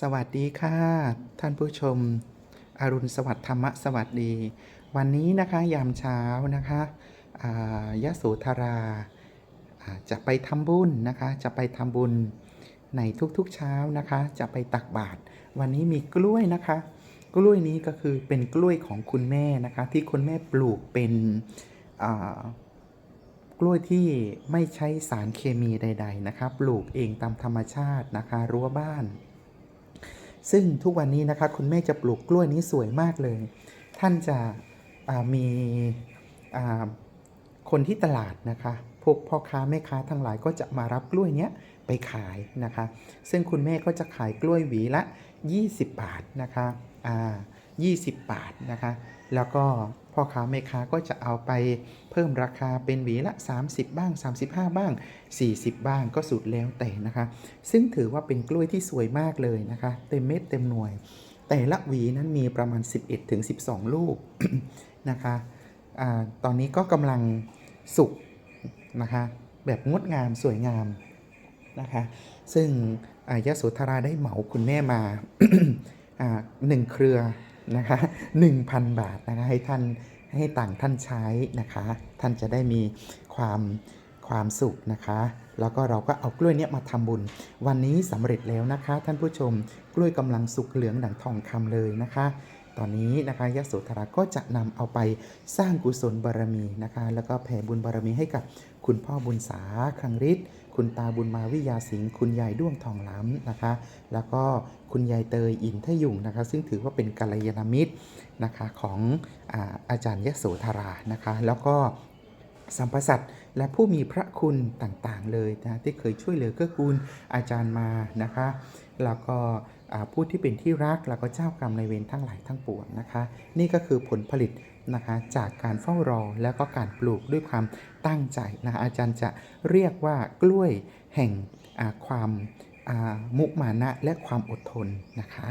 สวัสดีค่ะ ท่านผู้ชม อรุณสวัสดิ์ธรรมสวัสดี วันนี้นะคะยามเช้านะคะยะโสธราาจะไปทำบุญนะคะ จะไปทำบุญในทุกๆเช้านะคะ จะไปตักบาตรวันนี้มีกล้วยนะคะ กล้วยนี้ก็คือเป็นกล้วยของคุณแม่นะคะ ที่คุณแม่ปลูกเป็นกล้วยที่ไม่ใช้สารเคมีใด ๆ นะคะ ปลูกเองตามธรรมชาตินะคะ รั้วบ้าน ซึ่งทุกวันนี้นะคะคุณแม่จะปลูกกล้วยนี้สวยมากเลย ท่านจะมีคนที่ตลาดนะคะ พวกพ่อค้าแม่ค้าทั้งหลายก็จะมารับกล้วยเนี้ยไปขายนะคะ ซึ่งคุณแม่ก็จะขายกล้วยหวีละ 20 บาทนะคะอ่า20 บาทนะคะ แล้วก็ พ่อค้าแม่ค้าก็จะเอาไปเพิ่มราคาเป็นหวีละ 30 บ้าง 35 บ้าง 40 บ้างก็สุดแล้วแต่นะคะ ซึ่งถือว่าเป็นกล้วยที่สวยมากเลยนะคะ เต็มเม็ดเต็มหน่วย แต่ละหวีนั้นมีประมาณ 11ถึง12 ลูกนะคะอาตอนนี้ก็กำลังสุกนะคะ แบบงดงามสวยงามนะคะ ซึ่งยะโสธราได้เหมาคุณแม่มาหนึ่งเครือ นะคะ1,000 บาทนะคะให้ท่านให้ต่างท่านใช้นะคะ ท่านจะได้มีความความสุขนะคะ แล้วก็เราก็เอากล้วยเนี้ยมาทำบุญ วันนี้สำเร็จแล้วนะคะ ท่านผู้ชมกล้วยกำลังสุกเหลืองดังทองคำเลยนะคะ ตอนนี้นะคะยโสธราก็จะนำเอาไปสร้างกุศลบารมีนะคะ แล้วก็แผ่บุญบารมีให้กับคุณพ่อบุญสาครังฤทธิ์คุณตาบุญมาวิยาสิงห์คุณยายด้วงทองล้ำนะคะ แล้วก็คุณยายเตยอินทยุงนะคะ ซึ่งถือว่าเป็นกัลยาณมิตรนะคะของอาอาจารย์ยโสธรานะคะ แล้วก็สัมปสัต และผู้มีพระคุณต่างๆเลยนะที่เคยช่วยเหลือเกื้อกูลอาจารย์มานะคะ แล้วก็ผู้ที่เป็นที่รักแล้วก็เจ้ากรรมในเวรทั้งหลายทั้งปวงนะคะ นี่ก็คือผลผลิตนะคะจากการเฝ้ารอแล้วก็การปลูกด้วยความตั้งใจนะคะอาจารย์จะเรียกว่ากล้วยแห่งความมุมานะและความอดทนนะคะ